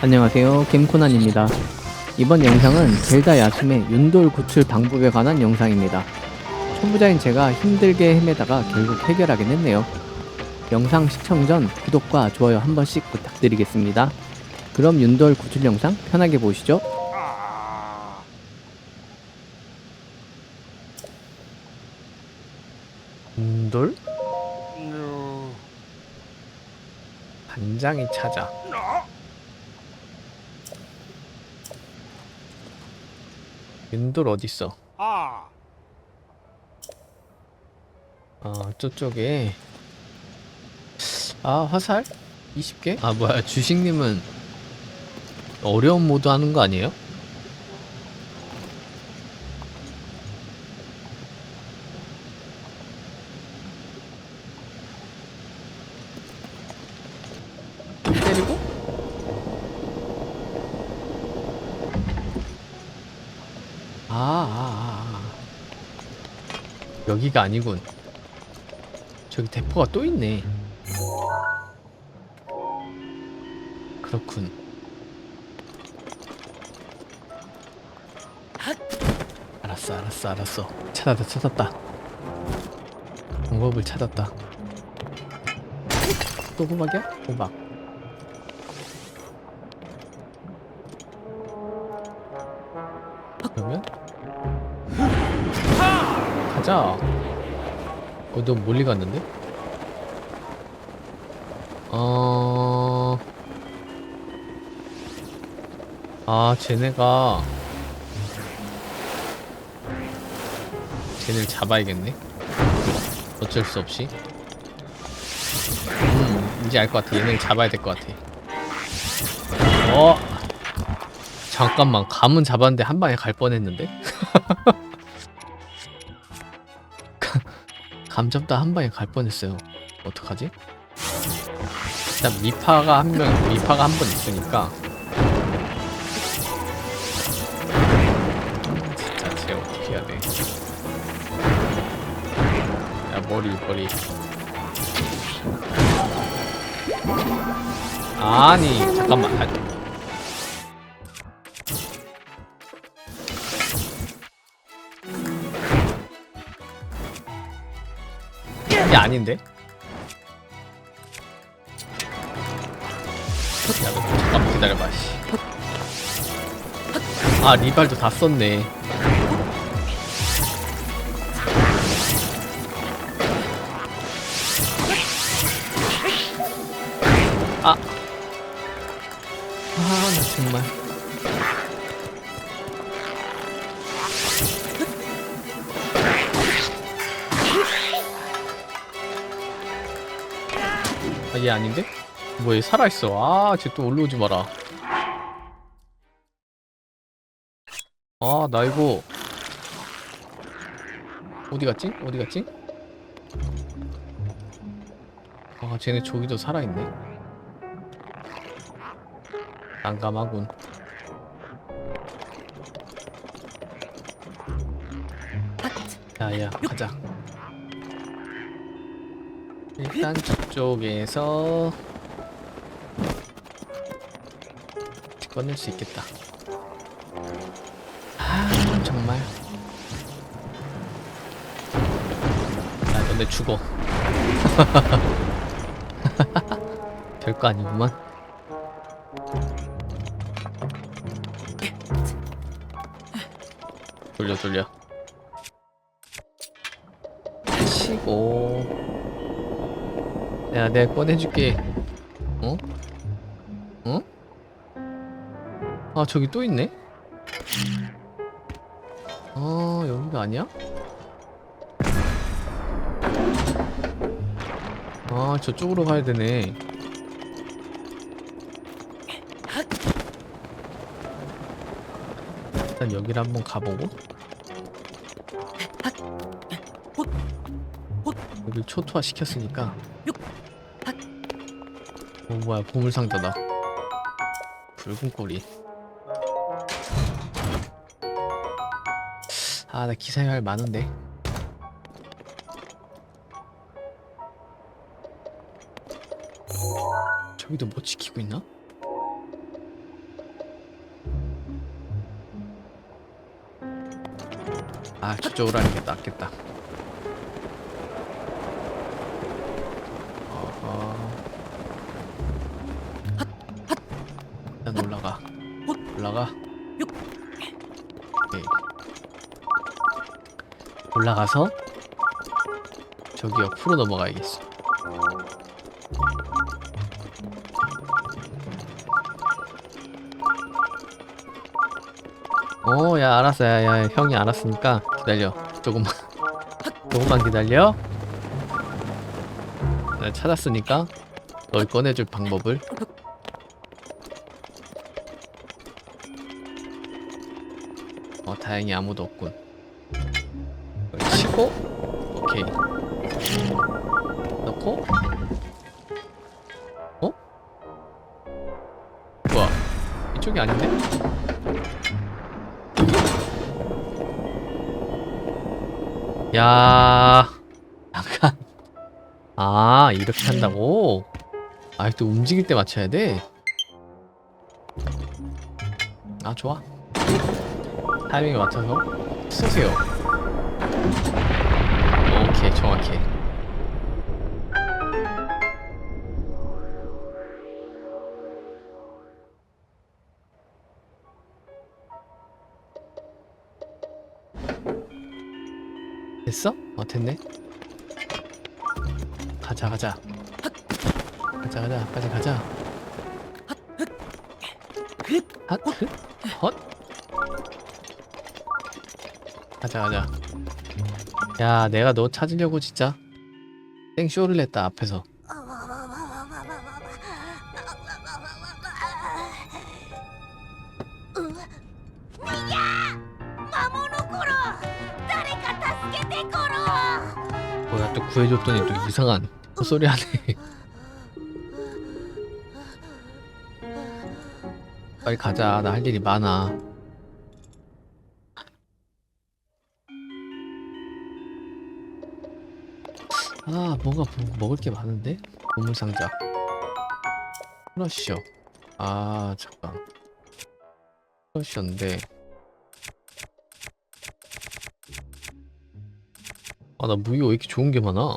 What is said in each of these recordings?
안녕하세요. 김코난입니다. 이번 영상은 젤다 야숨의 윤돌 구출 방법에 관한 영상입니다. 초보자인 제가 힘들게 헤매다가 결국 해결하긴 했네요. 영상 시청 전 구독과 좋아요 한 번씩 부탁드리겠습니다. 그럼 윤돌 구출 영상 편하게 보시죠 반장이 찾아 윤돌 어딨어? 아, 아 저쪽에 아 화살? 20개? 아 뭐야 주식님은 어려운 모드 하는 거 아니에요? 때리고? 아, 아, 아, 아. 여기가 아니군. 저기 대포가 또 있네. 그렇군. 알았어, 알았어, 알았어. 찾았다, 찾았다. 방법을 찾았다. 또 호박이야? 호박. 어, 너 멀리 갔는데? 어... 아, 쟤네가 쟤네를 잡아야겠네. 어쩔 수 없이. 음, 이제 알 것 같아. 얘네를 잡아야 될 것 같아. 어, 잠깐만. 감은 잡았는데 한 방에 갈 뻔했는데. 감 잡다 한 방에 갈 뻔했어요. 어떡하지? 일단 미파가 한 명, 미파가 한 번 있으니까. 진짜 쟤 어떻게 해야 돼? 야 머리 머리. 아니 잠깐만. 이게 아닌데? 야, 너 잠깐만 기다려봐, 씨. 아, 리발도 다 썼네. 아. 아, 나 정말. 아, 얘 아닌데? 뭐얘 살아있어. 아, 쟤 또 올라오지 마라. 아, 나 이거. 어디 갔지? 어디 갔지? 아, 쟤네 저기도 살아있네. 난감하군. 야 야 가자. 일단 저쪽에서 꺼낼 수 있겠다. 아 정말. 야 너네 죽어. 별거 아니구만. 돌려 돌려. 치고. 야, 내가 꺼내줄게. 어? 어? 아, 저기 또 있네? 아, 여기가 아니야? 아, 저쪽으로 가야 되네. 일단 여기를 한번 가보고. 여기 초토화 시켰으니까. 어 뭐야 보물상자다. 붉은 꼬리. 아나 기사할 많은데. 저기도 뭐 지키고 있나? 아 저쪽으로 하는 게 낫겠다 올라가서 저기 옆으로 넘어가야겠어 어, 야, 알았어. 야, 야, 형이 알았으니까 기다려. 조금만. 조금만 기다려. 내가 찾았으니까 널 꺼내줄 방법을. 어, 다행히 아무도 없군. 치고, 오케이. 넣고, 어? 뭐야? 이쪽이 아닌데? 야, 약간 아 이렇게 한다고? 아또 움직일 때 맞춰야 돼? 아 좋아. 타이밍에 맞춰서 쏘세요. 오케이 정확해. 됐어? 어 됐네. 가자 가자. 가자 가자 빨리 가자. 핫 헛. 헛. 가자 가자. 야 내가 너 찾으려고 진짜 땡쇼를 했다 앞에서. 뭐야 또 구해줬더니 또 이상한 소리 하네. 빨리 가자. 나 할 일이 많아. 아 뭔가 뭐- 먹을 게 많은데 보물 상자. 크러쉬어. 아 잠깐. 크러쉬어인데. 아 나 무기 왜 이렇게 좋은 게 많아?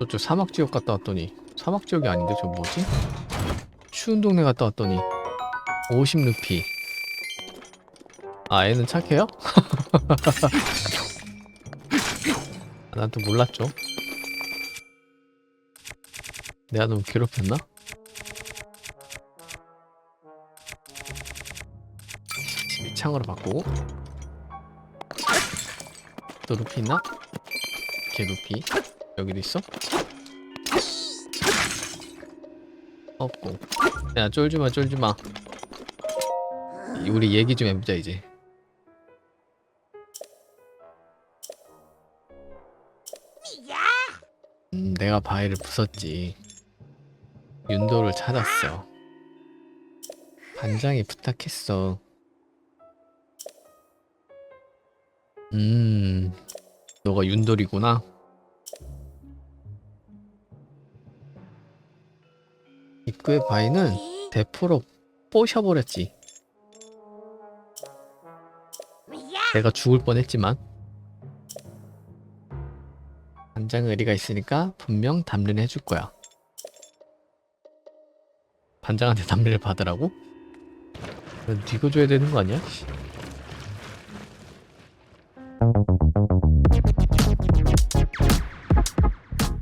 저쪽 사막 지역 갔다 왔더니 사막 지역이 아닌데 저 뭐지? 추운 동네 갔다 왔더니 50루피 아 애는 착해요? 난 또 몰랐죠 내가 너무 괴롭혔나? 창으로 바꾸고 또 루피 있나? 오케이 루피 여기도 있어? 없고 야 쫄지마 쫄지마 우리 얘기 좀 해보자 이제 음, 내가 바위를 부쉈지 윤도를 찾았어 반장이 부탁했어 음 너가 윤돌이구나 입구의 바위는 대포로 뽀셔버렸지. 내가 죽을 뻔했지만 반장 의리가 있으니까 분명 담례를 해줄 거야. 반장한테 담례를 받으라고? 네가 줘야 되는 거 아니야? 씨.